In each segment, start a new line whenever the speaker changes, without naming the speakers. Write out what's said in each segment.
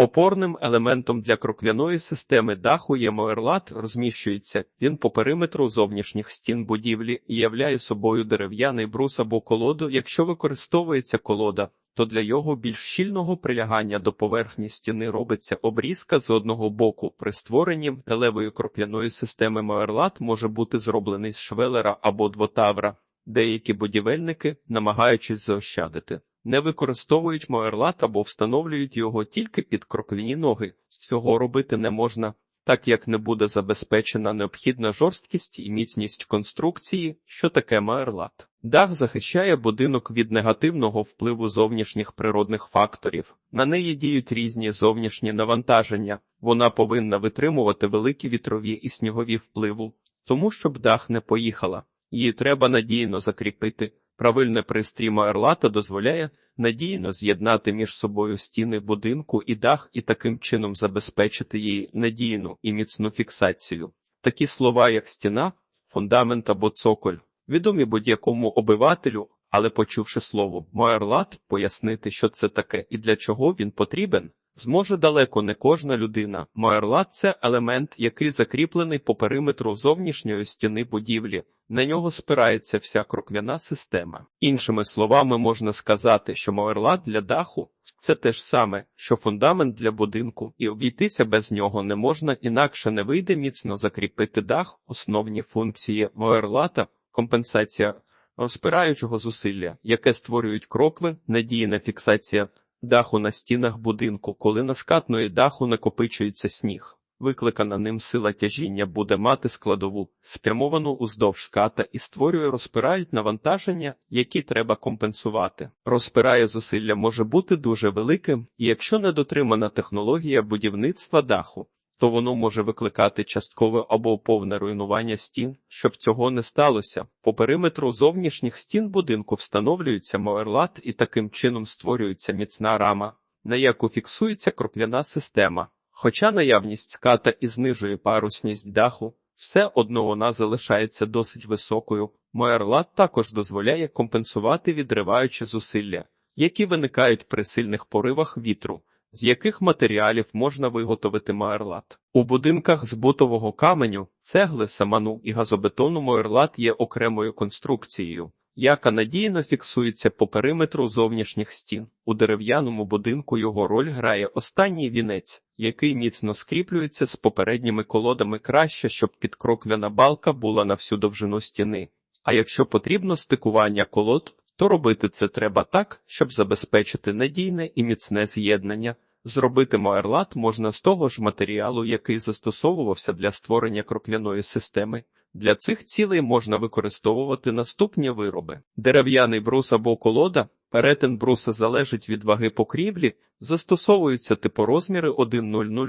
Опорним елементом для кроквяної системи даху є моерлат, розміщується він по периметру зовнішніх стін будівлі і являє собою дерев'яний брус або колоду. Якщо використовується колода, то для його більш щільного прилягання до поверхні стіни робиться обрізка з одного боку. При створенні металевої кроквяної системи моерлат може бути зроблений з швелера або двотавра. Деякі будівельники, намагаючись заощадити, не використовують моерлат або встановлюють його тільки під кроквяні ноги. Цього робити не можна, так як не буде забезпечена необхідна жорсткість і міцність конструкції, що таке моерлат. Дах захищає будинок від негативного впливу зовнішніх природних факторів. На неї діють різні зовнішні навантаження. Вона повинна витримувати великі вітрові і снігові впливу, тому щоб дах не поїхала. Її треба надійно закріпити. Правильне пристрій моерлата дозволяє надійно з'єднати між собою стіни будинку і дах і таким чином забезпечити її надійну і міцну фіксацію. Такі слова, як стіна, фундамент або цоколь, відомі будь-якому обивателю, але почувши слово моерлат, пояснити, що це таке і для чого він потрібен, зможе далеко не кожна людина. Моерлат це елемент, який закріплений по периметру зовнішньої стіни будівлі. На нього спирається вся кроквяна система. Іншими словами, можна сказати, що моерлат для даху це те ж саме, що фундамент для будинку, і обійтися без нього не можна, інакше не вийде міцно закріпити дах, основні функції моерлата, компенсація розпираючого зусилля, яке створюють крокви, надійна фіксація даху на стінах будинку, коли на скатної даху накопичується сніг. Викликана ним сила тяжіння буде мати складову, спрямовану уздовж ската і створює розпирають навантаження, які треба компенсувати. Розпирає зусилля може бути дуже великим, якщо не дотримана технологія будівництва даху, то воно може викликати часткове або повне руйнування стін. Щоб цього не сталося, по периметру зовнішніх стін будинку встановлюється моерлат і таким чином створюється міцна рама, на яку фіксується крокляна система. Хоча наявність ската і знижує парусність даху, все одно вона залишається досить високою. Моерлат також дозволяє компенсувати відриваючі зусилля, які виникають при сильних поривах вітру, з яких матеріалів можна виготовити моерлат. У будинках з бутового каменю, цегли, саману і газобетону моерлат є окремою конструкцією яка надійно фіксується по периметру зовнішніх стін. У дерев'яному будинку його роль грає останній вінець, який міцно скріплюється з попередніми колодами краще, щоб підкроквяна балка була на всю довжину стіни. А якщо потрібно стикування колод, то робити це треба так, щоб забезпечити надійне і міцне з'єднання. Зробити моерлат можна з того ж матеріалу, який застосовувався для створення кроквяної системи. Для цих цілей можна використовувати наступні вироби: дерев'яний брус або колода, перетин бруса залежить від ваги покрівлі, застосовуються типорозміри 100,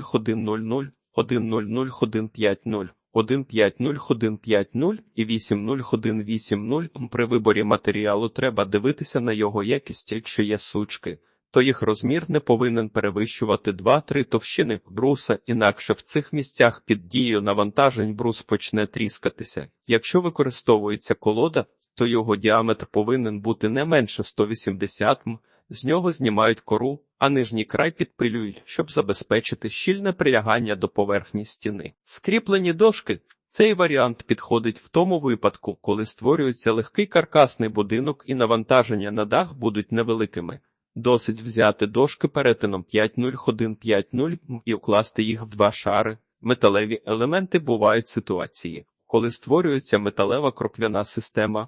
100, 100, 150, 150, 150 і 80, При виборі матеріалу треба дивитися на його якість, якщо є сучки. То їх розмір не повинен перевищувати 2-3 товщини бруса, інакше в цих місцях під дією навантажень брус почне тріскатися. Якщо використовується колода, то його діаметр повинен бути не менше 180 м, з нього знімають кору, а нижній край підпилюють, щоб забезпечити щільне прилягання до поверхні стіни. Скріплені дошки. Цей варіант підходить в тому випадку, коли створюється легкий каркасний будинок і навантаження на дах будуть невеликими. Досить взяти дошки перетином 5-0-1-5-0 і укласти їх в два шари. Металеві елементи бувають ситуації, коли створюється металева кроквяна система.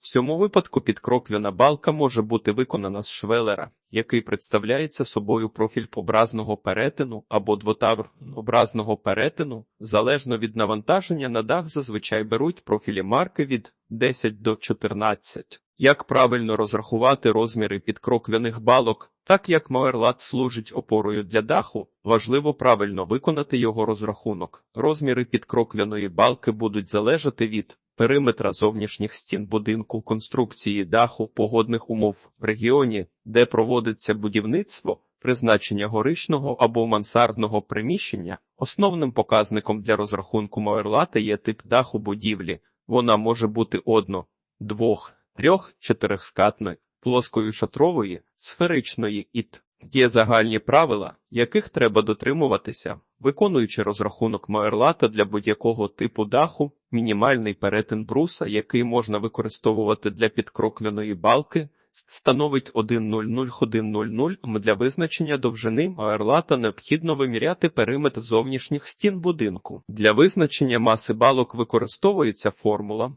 В цьому випадку підкроквяна балка може бути виконана з швелера, який представляється собою профіль образного перетину або двотавр образного перетину. Залежно від навантаження на дах зазвичай беруть профілі марки від 10 до 14. Як правильно розрахувати розміри підкроквяних балок, так як моерлат служить опорою для даху, важливо правильно виконати його розрахунок. Розміри підкроквяної балки будуть залежати від периметра зовнішніх стін будинку, конструкції даху, погодних умов в регіоні, де проводиться будівництво, призначення горишного або мансардного приміщення. Основним показником для розрахунку моерлата є тип даху будівлі. Вона може бути одно, двох трьох чотирихскатної, плоскої шатрової, сферичної іт. Є загальні правила, яких треба дотримуватися, виконуючи розрахунок Майерлата для будь-якого типу даху, мінімальний перетин бруса, який можна використовувати для підкрокляної балки, становить 1,00-1,00 для визначення довжини Майерлата необхідно виміряти периметр зовнішніх стін будинку. Для визначення маси балок використовується формула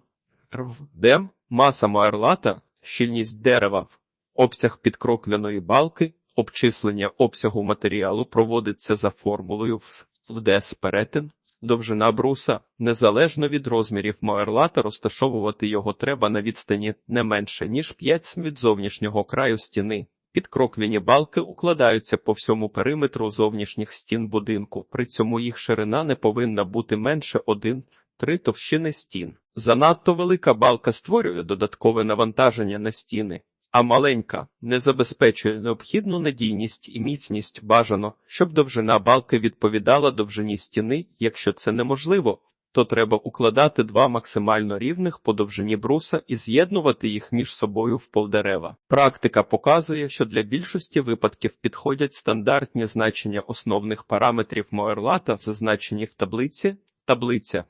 РВ, маса Майерлата, щільність дерева, обсяг підкрокляної балки, обчислення обсягу матеріалу проводиться за формулою ВДС перетин, довжина бруса, незалежно від розмірів Майерлата, розташовувати його треба на відстані не менше, ніж 5 см від зовнішнього краю стіни. Підкроквіні балки укладаються по всьому периметру зовнішніх стін будинку, при цьому їх ширина не повинна бути менше 1-3 товщини стін. Занадто велика балка створює додаткове навантаження на стіни, а маленька не забезпечує необхідну надійність і міцність бажано, щоб довжина балки відповідала довжині стіни. Якщо це неможливо, то треба укладати два максимально рівних по довжині бруса і з'єднувати їх між собою в полдерева. Практика показує, що для більшості випадків підходять стандартні значення основних параметрів Моерлата, зазначені в таблиці. Таблиця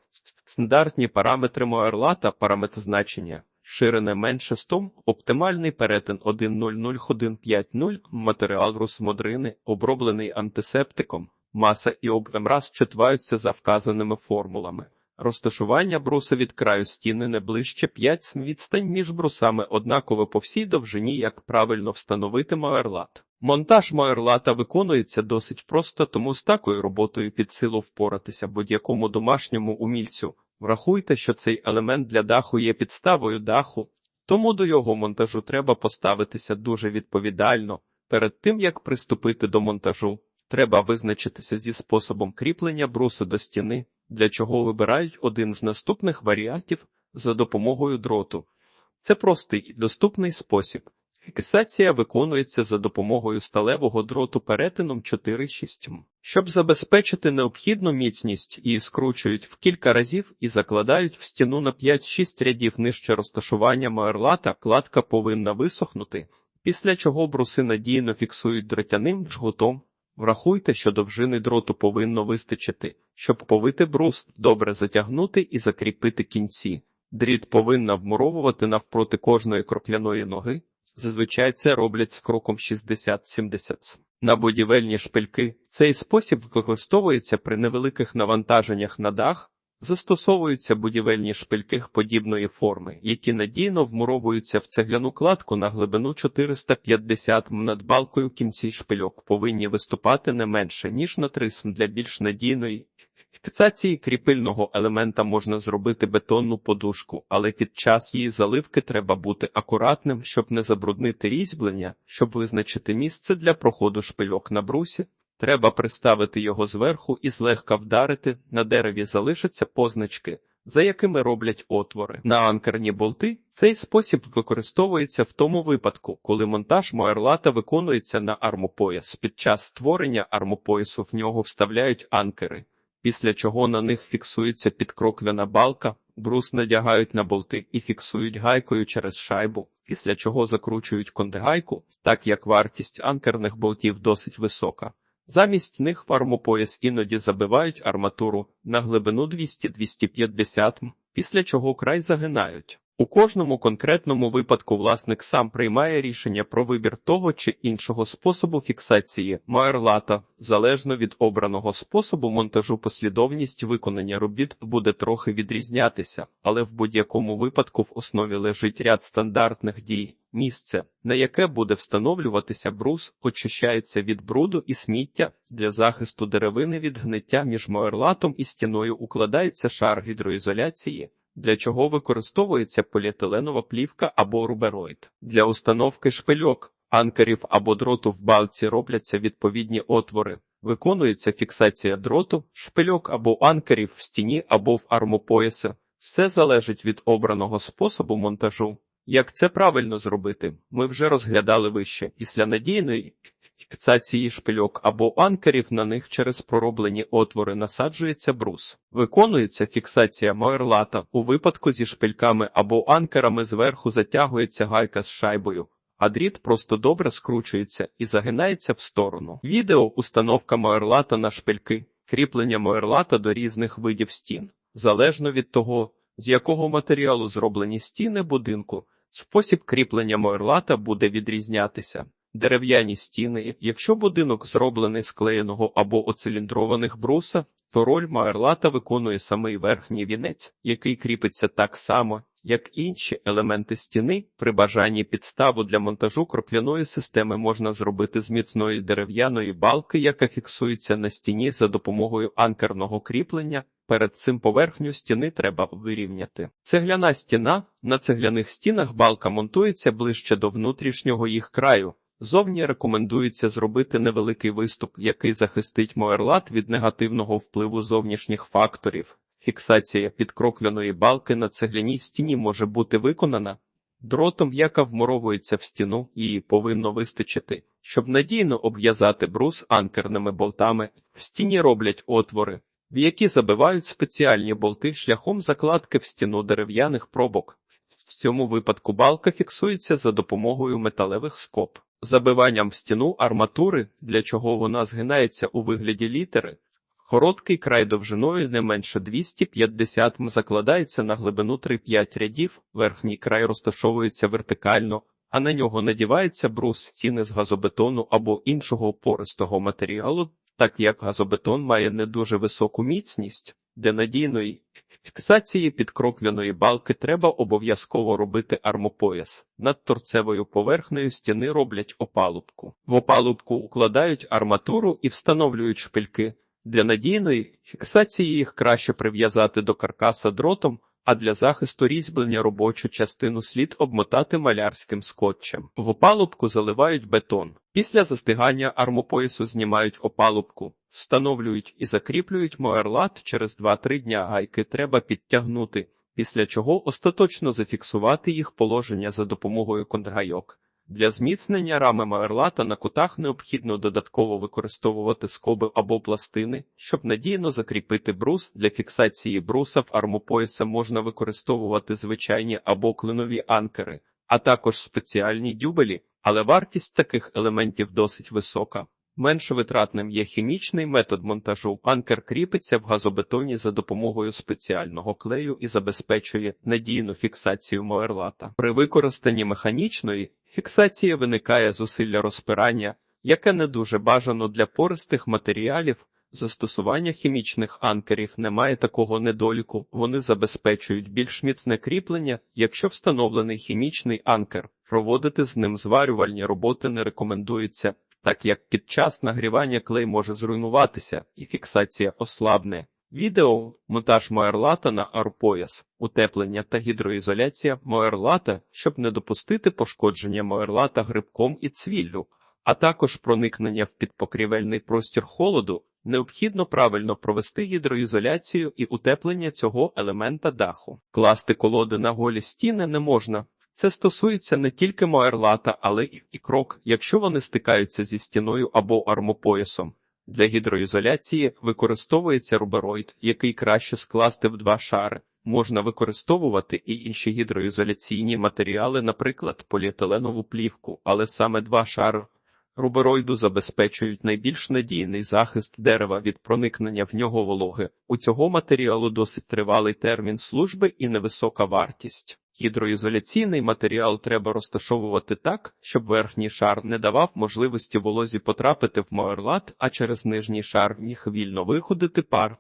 стандартні параметри Моерлата, параметр значення. Ширина менше 100, оптимальний перетин 1.00-1.50, матеріал русмодрини, оброблений антисептиком, маса і об'єм раз читаються за вказаними формулами. Розташування бруса від краю стіни не ближче 5 см відстань між брусами однаково по всій довжині, як правильно встановити моерлат. Монтаж моерлата виконується досить просто, тому з такою роботою під силу впоратися будь-якому домашньому умільцю. Врахуйте, що цей елемент для даху є підставою даху, тому до його монтажу треба поставитися дуже відповідально. Перед тим як приступити до монтажу, треба визначитися зі способом кріплення брусу до стіни, для чого вибирають один з наступних варіантів за допомогою дроту. Це простий і доступний спосіб. Фіксація виконується за допомогою сталевого дроту перетином 4-6. Щоб забезпечити необхідну міцність, її скручують в кілька разів і закладають в стіну на 5-6 рядів нижче розташування моерлата, кладка повинна висохнути, після чого бруси надійно фіксують дротяним джгутом. Врахуйте, що довжини дроту повинно вистачити, щоб повити брус, добре затягнути і закріпити кінці. Дріт повинна вмуровувати навпроти кожної крокляної ноги. Зазвичай це роблять з кроком 60-70. На будівельні шпильки. Цей спосіб використовується при невеликих навантаженнях на дах, застосовуються будівельні шпильки подібної форми, які надійно вмуровуються в цегляну кладку на глибину 450 м над балкою кінці шпильок повинні виступати не менше, ніж на 3 см для більш надійної фіксації кріпильного елемента можна зробити бетонну подушку, але під час її заливки треба бути акуратним, щоб не забруднити різьблення, щоб визначити місце для проходу шпильок на брусі. Треба приставити його зверху і злегка вдарити, на дереві залишаться позначки, за якими роблять отвори. На анкерні болти цей спосіб використовується в тому випадку, коли монтаж моерлата виконується на армопояс. Під час створення армопоясу в нього вставляють анкери після чого на них фіксується підкроквяна балка, брус надягають на болти і фіксують гайкою через шайбу, після чого закручують кондигайку, так як вартість анкерних болтів досить висока. Замість них в армопояс іноді забивають арматуру на глибину 200-250 м, після чого край загинають. У кожному конкретному випадку власник сам приймає рішення про вибір того чи іншого способу фіксації Майерлата. Залежно від обраного способу монтажу послідовність виконання робіт буде трохи відрізнятися, але в будь-якому випадку в основі лежить ряд стандартних дій. Місце, на яке буде встановлюватися брус, очищається від бруду і сміття. Для захисту деревини від гниття між моерлатом і стіною укладається шар гідроізоляції для чого використовується поліетиленова плівка або рубероїд. Для установки шпильок, анкерів або дроту в балці робляться відповідні отвори. Виконується фіксація дроту, шпильок або анкерів в стіні або в армопоясі. Все залежить від обраного способу монтажу. Як це правильно зробити, ми вже розглядали вище після надійної фіксації шпильок або анкерів на них через пророблені отвори насаджується брус. Виконується фіксація моерлата у випадку зі шпильками або анкерами зверху затягується гайка з шайбою, а дріт просто добре скручується і загинається в сторону. Відео установка моерлата на шпильки, кріплення моерлата до різних видів стін. Залежно від того, з якого матеріалу зроблені стіни будинку, спосіб кріплення моерлата буде відрізнятися. Дерев'яні стіни, якщо будинок зроблений з клеєного або оциліндрованих бруса, то роль маерлата виконує самий верхній вінець, який кріпиться так само, як інші елементи стіни. При бажанні підставу для монтажу крокляної системи можна зробити з міцної дерев'яної балки, яка фіксується на стіні за допомогою анкерного кріплення. Перед цим поверхню стіни треба вирівняти. Цегляна стіна на цегляних стінах балка монтується ближче до внутрішнього їх краю. Зовні рекомендується зробити невеликий виступ, який захистить моерлат від негативного впливу зовнішніх факторів. Фіксація підкрокляної балки на цегляній стіні може бути виконана дротом, яка вмуровується в стіну, її повинно вистачити. Щоб надійно обв'язати брус анкерними болтами, в стіні роблять отвори, в які забивають спеціальні болти шляхом закладки в стіну дерев'яних пробок. В цьому випадку балка фіксується за допомогою металевих скоб. Забиванням в стіну арматури, для чого вона згинається у вигляді літери. Короткий край довжиною не менше 250 м закладається на глибину 3-5 рядів, верхній край розташовується вертикально, а на нього надівається брус стіни з газобетону або іншого пористого матеріалу, так як газобетон має не дуже високу міцність. Для надійної фіксації підкрокляної балки треба обов'язково робити армопояс. Над торцевою поверхнею стіни роблять опалубку. В опалубку укладають арматуру і встановлюють шпильки. Для надійної фіксації їх краще прив'язати до каркаса дротом, а для захисту різьблення робочу частину слід обмотати малярським скотчем. В опалубку заливають бетон. Після застигання армопоясу знімають опалубку, встановлюють і закріплюють моерлат через 2-3 дня гайки треба підтягнути, після чого остаточно зафіксувати їх положення за допомогою контргайок. Для зміцнення рами моерлата на кутах необхідно додатково використовувати скоби або пластини, щоб надійно закріпити брус. Для фіксації бруса в армопояса можна використовувати звичайні або клинові анкери, а також спеціальні дюбелі, але вартість таких елементів досить висока. Менш витратним є хімічний метод монтажу. Анкер кріпиться в газобетоні за допомогою спеціального клею і забезпечує надійну фіксацію моерлата. При використанні механічної фіксації виникає зусилля розпирання, яке не дуже бажано для пористих матеріалів. Застосування хімічних анкерів немає такого недоліку, вони забезпечують більш міцне кріплення, якщо встановлений хімічний анкер. Проводити з ним зварювальні роботи не рекомендується, так як під час нагрівання клей може зруйнуватися і фіксація ослабне. Відео монтаж моерлата на арпояс, утеплення та гідроізоляція моерлата, щоб не допустити пошкодження моерлата грибком і цвіллю, а також проникнення в підпокрівельний простір холоду, необхідно правильно провести гідроізоляцію і утеплення цього елемента даху. Класти колоди на голі стіни не можна, це стосується не тільки моерлата, але і крок, якщо вони стикаються зі стіною або армопоясом. Для гідроізоляції використовується рубероїд, який краще скласти в два шари. Можна використовувати і інші гідроізоляційні матеріали, наприклад, поліетиленову плівку, але саме два шари рубероїду забезпечують найбільш надійний захист дерева від проникнення в нього вологи. У цього матеріалу досить тривалий термін служби і невисока вартість. Гідроізоляційний матеріал треба розташовувати так, щоб верхній шар не давав можливості волозі потрапити в моерлат, а через нижній шар міг вільно виходити пар.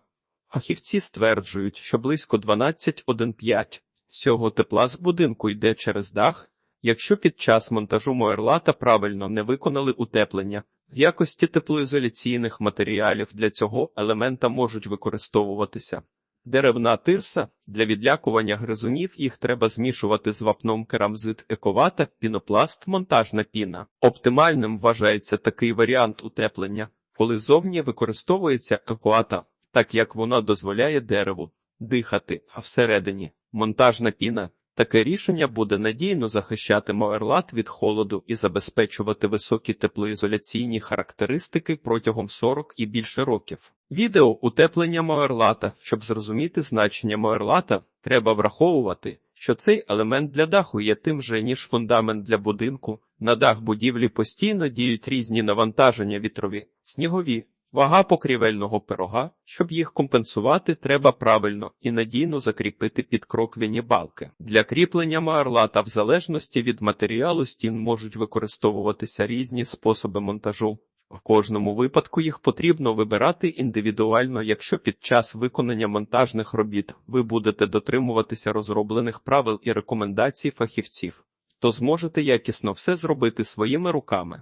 Фахівці стверджують, що близько 12,1,5 всього тепла з будинку йде через дах, якщо під час монтажу моерлата правильно не виконали утеплення. В якості теплоізоляційних матеріалів для цього елемента можуть використовуватися Деревна тирса для відлякування гризунів їх треба змішувати з вапном керамзит ековата, пінопласт, монтажна піна. Оптимальним вважається такий варіант утеплення, коли зовні використовується екоата, так як вона дозволяє дереву дихати, а всередині монтажна піна. Таке рішення буде надійно захищати моерлат від холоду і забезпечувати високі теплоізоляційні характеристики протягом 40 і більше років. Відео утеплення моерлата. Щоб зрозуміти значення моерлата, треба враховувати, що цей елемент для даху є тим же, ніж фундамент для будинку. На дах будівлі постійно діють різні навантаження вітрові, снігові, вага покрівельного пирога. Щоб їх компенсувати, треба правильно і надійно закріпити підкроквяні балки. Для кріплення маарлата в залежності від матеріалу стін можуть використовуватися різні способи монтажу. В кожному випадку їх потрібно вибирати індивідуально, якщо під час виконання монтажних робіт ви будете дотримуватися розроблених правил і рекомендацій фахівців, то зможете якісно все зробити своїми руками.